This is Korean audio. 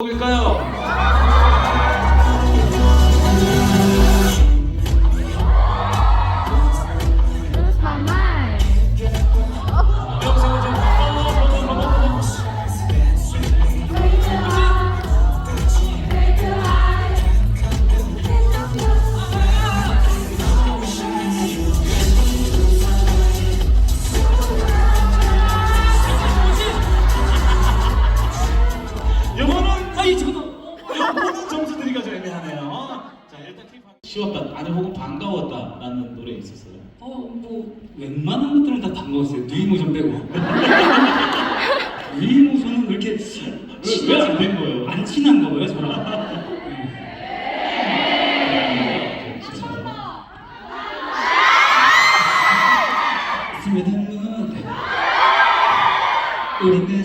곡일까요? 점수 드리기가 좀 애매하네요. 자 일단 팁 쉬웠다 아니 혹은 반가웠다라는 노래 있었어요. 어, 뭐 웬만한 것들은 다 반가웠어요. 누이모션 빼고. 누이모션은 왜 이렇게 왜안된 거예요? 안 친한가 봐요, 저랑. 스며드는 우리는